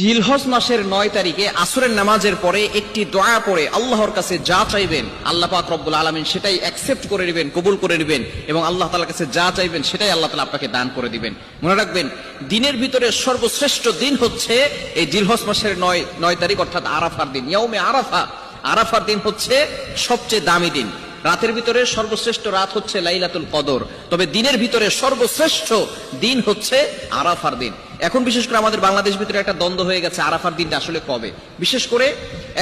জিলহজ মাসের নয় তারিখে আসরের নামাজের পরে একটি দয়া পড়ে আল্লাহর কাছে যা চাইবেন, আল্লাহ পাক রব্বুল আলমিন সেটাই অ্যাকসেপ্ট করে নেবেন, কবুল করে নেবেন এবং আল্লাহ তালার কাছে যা চাইবেন সেটাই আল্লাহ তালা আপনাকে দান করে দিবেন। মনে রাখবেন, দিনের ভিতরে সর্বশ্রেষ্ঠ দিন হচ্ছে এই জিলহজ মাসের নয় নয় তারিখ অর্থাৎ আরাফার দিন ইয়মে আরাফা। আরাফার দিন হচ্ছে সবচেয়ে দামি দিন। রাতের ভিতরে সর্বশ্রেষ্ঠ রাত হচ্ছে লাইলাতুল কদর। তবে দিনের ভিতরে সর্বশ্রেষ্ঠ দিন হচ্ছে আরাফার দিন। এখন বিশেষ করে আমাদের বাংলাদেশ ভিতরে একটা দ্বন্দ্ব হয়ে গেছে আরাফার দিনটা আসলে কবে? বিশেষ করে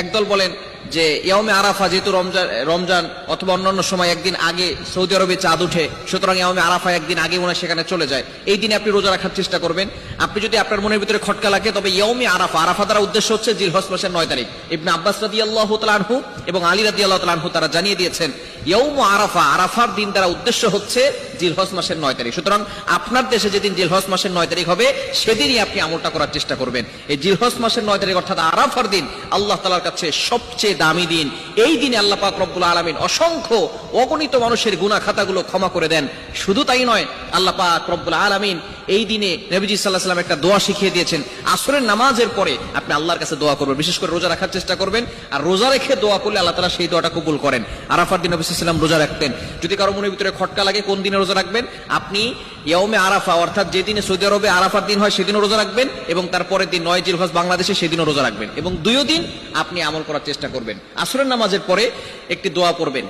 একদল বলেন যে ইয়মে আরাফা যেহেতু রমজান রমজান অথবা অন্যান্য সময় একদিন আগে সৌদি আরবে চাঁদ উঠে সুতরাং ইয়মে আরাফা একদিন আগে মনে সেখানে চলে যায়। এই দিনে আপনি রোজা রাখার চেষ্টা করবেন। আপনি যদি আপনার মনের ভিতরে খটকা লাগে, তবে ইয়মে আরাফা আরাফা দ্বারা উদ্দেশ্য হচ্ছে জিলহস মাসের নয় তারিখ। ইবনে আব্বাস রাদি আল্লাহ তালানহু এবং আলী রাদি আল্লাহ তালানহু তারা জানিয়ে দিয়েছেন ইয়ৌম আরাফা, আরাফার দিন দ্বারা উদ্দেশ্য হচ্ছে জিলহস মাসের নয় তারিখ। সুতরাং আপনার দেশে যেদিন জিলহস মাসের নয় তারিখ হবে সেদিনই আপনি আমলটা করার চেষ্টা করবেন। এই জিলহস মাসের নয় তারিখ অর্থাৎ আরাফার দিন, আল্লাহ তালার কাছে সবচেয়ে দামি দিন। এই দিনে আল্লাহ পাক রব্বুল আলমিন অসংখ্য অগণিত মানুষের গুণা খাতাগুলো ক্ষমা করে দেন। শুধু তাই নয়, আল্লাহ পাক রব্বুল আলমিন এই দিনে নবীজি সাল্লাহ সাল্লাম একটা দোয়া শিখিয়ে দিয়েছেন। আসরের নামাজের পরে আপনি আল্লাহর কাছে দোয়া করবেন, বিশেষ করে রোজা রাখার চেষ্টা করবেন। আর রোজা রেখে দোয়া করলে আল্লাহ তালা সেই দোয়াটা কবুল করেন। আরাফার দিন নবী সাল্লাম রোজা রাখতেন। যদি কারও মনের ভিতরে খটকা লাগে, কোন দিনে রোজা রাখবেন? আপনি ইয়মে আরাফা, অর্থাৎ যেদিনে সৌদি আরবে আরাফার দিন হয়, সেদিনও রোজা রাখবেন এবং তারপরের দিন নয় জিলহজ বাংলাদেশে সেদিনও রোজা রাখবেন। এবং দুইও দিন আপনি আমল করার চেষ্টা করবেন। আসরের নামাজের পরে একটি দোয়া পড়বেন।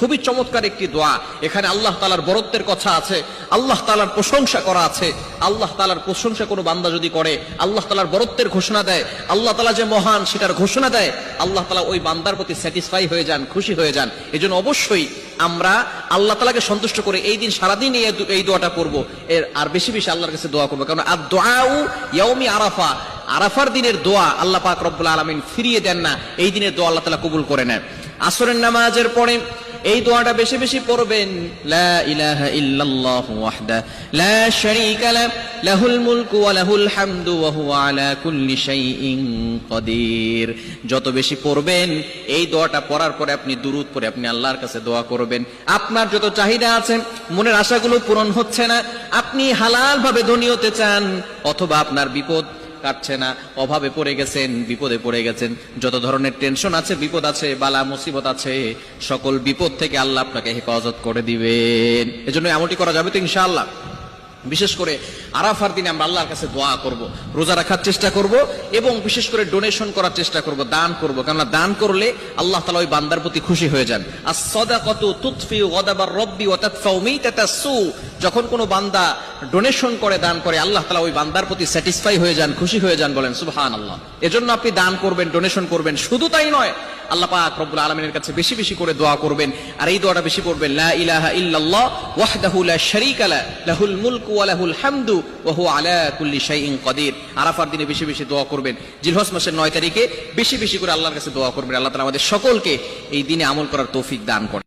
খুবই চমৎকার একটি দোয়া। এখানে আল্লাহ তালার বরত্বের কথা আছে, আল্লাহ তালার প্রশংসা করা আছে, আল্লাহ তালার প্রশংসা কোনো বান্দা যদি করে, আল্লাহ তালার বরত্বের ঘোষণা দেয়, আল্লাহ তালা যে মহান সেটার ঘোষণা দেয়, আল্লাহ তালা ওই বান্দার প্রতি স্যাটিসফাই হয়ে যান, খুশি হয়ে যান। এজন্য অবশ্যই আমরা আল্লাহ তালাকে সন্তুষ্ট করে এই দিন সারাদিন এই দোয়াটা করব এর আর বেশি বেশি আল্লাহর কাছে দোয়া করব। কারণ আর দোয়াউ ইয়াউমি আরাফা, আরাফার দিনের দোয়া আল্লাহ পাক রব্বুল আলমিন ফিরিয়ে দেন না, এই দিনের দোয়া আল্লাহ তালা কবুল করে নেন আসরের নামাজের পরে এই দোয়াটা বেশি বেশি পড়বেন, লা ইলাহা ইল্লাল্লাহু ওয়াহদা, লা শারীকা লা, লাহুল মুলকু ওয়া লাহুল হামদু ওয়া হুয়া আলা কুল্লি শাইইন কাদির যত বেশি পড়বেন, এই দোয়াটা পড়ার পরে আপনি দুরূদ পড়ে আপনি আল্লাহর কাছে দোয়া করবেন। আপনার যত চাহিদা আছে, মনের আশাগুলো পূরণ হচ্ছে না। আপনি হালাল ভাবে ধনী হতে চান, অথবা আপনার বিপদ কাটছে না, অভাবে পড়ে গেছেন, বিপদে পড়ে গেছেন। যত ধরনের টেনশন আছে, বিপদ আছে, বালা, মুসিবত আছে, সকল বিপদ থেকে আল্লাহ আপনাকে হেফাজত করে দিবেন। এজন্য এমনটি করা যাবে তো ইনশাআল্লাহ। বিশেষ করে আরাফার দিনে আমরা আল্লাহর কাছে দোয়া করব, রোজা রাখার চেষ্টা করব এবং বিশেষ করে ডোনেশন করার চেষ্টা করব, দান করব। কেননা দান করলে আল্লাহ তালা ওই বান্দার প্রতি খুশি হয়ে যান আর সদা কত তুৎফি গদাবার রব্বি ও সু। যখন কোনো বান্দা ডোনেশন করে, দান করে, আল্লাহ তালা ওই বান্দার প্রতি স্যাটিসফাই হয়ে যান, খুশি হয়ে যান বলেন সুবহান আল্লাহ এজন্য আপনি দান করবেন ডোনেশন করবেন। শুধু তাই নয় আল্লাহ পাক রব্বুল আলমিনের কাছে বেশি বেশি করে দোয়া করবেন। আর এই দোয়াটা বেশি করবেন লা ইলাহা ইল্লাল্লাহ ওয়াহদাহু লা শারীকা লা, লাহুল মুলকু ওয়া লাহুল হামদু ওয়া হুয়া আলা কুল্লি শাইইন কাদির। আরাফার দিনে বেশি বেশি দোয়া করবেন। জিলহজ মাসের 9 তারিখে বেশি বেশি করে আল্লাহর কাছে দোয়া করবেন। আল্লাহ তাআলা আমাদের সকলকে এই দিনে আমল করার তৌফিক দান করেন।